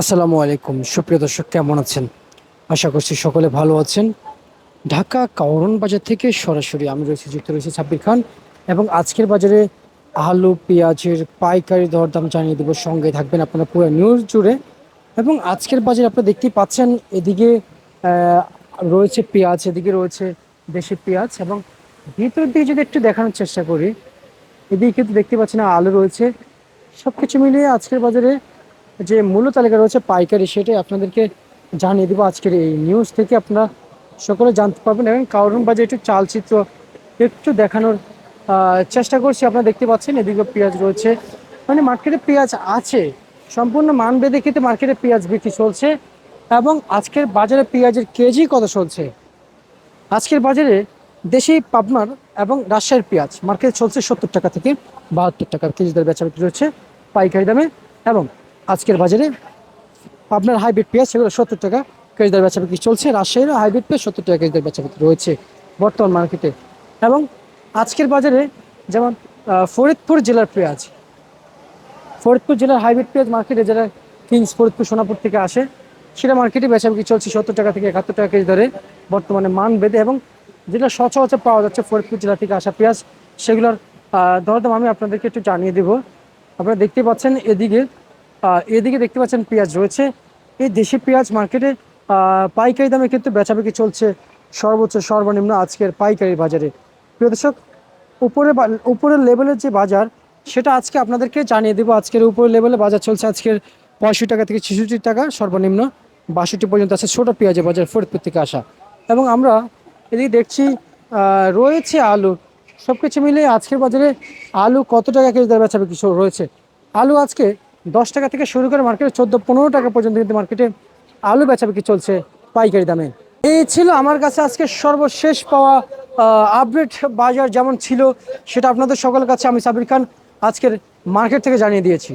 আসসালামু আলাইকুম। সুপ্রিয় দর্শক, কেমন আছেন? আশা করছি সকলে ভালো আছেন। ঢাকা কাউরন বাজার থেকে সরাসরি আমি রয়েছি, যুক্ত রয়েছে সাব্বির খান এবং আজকের বাজারে আলু, পেঁয়াজের পাইকারি দরদাম জানিয়ে দেবো। সঙ্গে থাকবেন আপনারা পুরো নিউজ জুড়ে। এবং আজকের বাজারে আপনারা দেখতেই পাচ্ছেন, এদিকে রয়েছে পেঁয়াজ, এদিকে রয়েছে দেশি পেঁয়াজ এবং ভিতরের দিকে যদি একটু দেখানোর চেষ্টা করি, এদিকে কিন্তু দেখতে পাচ্ছেন আলু রয়েছে। সব কিছু মিলিয়ে আজকের বাজারে যে মূল্য তালিকা রয়েছে পাইকারি, সেটাই আপনাদেরকে জানিয়ে দেবো আজকের এই নিউজ থেকে। আপনারা সকলে জানতে পারবেন এবং বাজে একটু চালচিত্র, একটু দেখানোর চেষ্টা করছি। আপনারা দেখতে পাচ্ছেন, এদিকে পেঁয়াজ রয়েছে। মানে মার্কেটে পেঁয়াজ আছে। সম্পূর্ণ মান বেঁধে কিন্তু মার্কেটে পেঁয়াজ বিক্রি চলছে এবং আজকের বাজারে পেঁয়াজের কেজি কত চলছে? আজকের বাজারে দেশি পাবনার এবং রাজশাহীর পেঁয়াজ মার্কেটে চলছে সত্তর টাকা থেকে বাহাত্তর টাকা। কেজি দর বেচা বিক্রি হচ্ছে পাইকারি দামে এবং আজকের বাজারে আপনার হাইব্রিড পেঁয়াজ, সেগুলো সত্তর টাকা কেজি দর বেচা বিক্রি চলছে। রাজশাহীরও হাইব্রিড পেঁয়াজ সত্তর টাকা কেজি দর বেচা বিক্রি রয়েছে বর্তমান মার্কেটে। এবং আজকের বাজারে যেমন ফরিদপুর জেলার পেঁয়াজ। ফরিদপুর জেলার হাইব্রিড পেঁয়াজ মার্কেটে যারা কিংস ফরিদপুর, সোনাপুর থেকে আসে সেটা মার্কেটে বেচা বিক্রি চলছে সত্তর টাকা থেকে একাত্তর টাকা কেজি ধরে বর্তমানে মান বেঁধে। এবং যেটা সচরাচর পাওয়া যাচ্ছে ফরিদপুর জেলা থেকে আসা পেঁয়াজ, সেগুলোর দরদাম আমি আপনাদেরকে একটু জানিয়ে দেবো। আপনারা দেখতে পাচ্ছেন এদিকে এদিকে দেখতে পাচ্ছেন পেঁয়াজ রয়েছে। এই দেশি পেঁয়াজ মার্কেটে পাইকারি দামে কিন্তু বেচা বিক্রি চলছে সর্বোচ্চ, সর্বনিম্ন আজকের পাইকারি বাজারে। প্রিয় দর্শক, উপরে উপরের লেভেলের যে বাজার, সেটা আজকে আপনাদেরকে জানিয়ে দেবো। আজকের উপরের লেভেলে বাজার চলছে আজকের পঁয়ষট্টি টাকা থেকে ছেষট্টি টাকা, সর্বনিম্ন বাষট্টি পর্যন্ত আছে ছোটো পেঁয়াজের বাজার ফরিদপুর থেকে আসা। এবং আমরা এদিকে দেখছি রয়েছে আলু। সব কিছু মিলিয়ে আজকের বাজারে আলু কত টাকা কেজি দর বেচা বিক্রি রয়েছে? আলু আজকে দশ টাকা থেকে শুরু করে মার্কেটে চোদ্দ, পনেরো টাকা পর্যন্ত কিন্তু মার্কেটে আলু বেচা বিক্রি চলছে পাইকারি দামে। এই ছিল আমার কাছে আজকে সর্বশেষ পাওয়া আপডেট বাজার যেমন ছিল, সেটা আপনাদের সকলের কাছে আমি সাবির খান আজকের মার্কেট থেকে জানিয়ে দিয়েছি।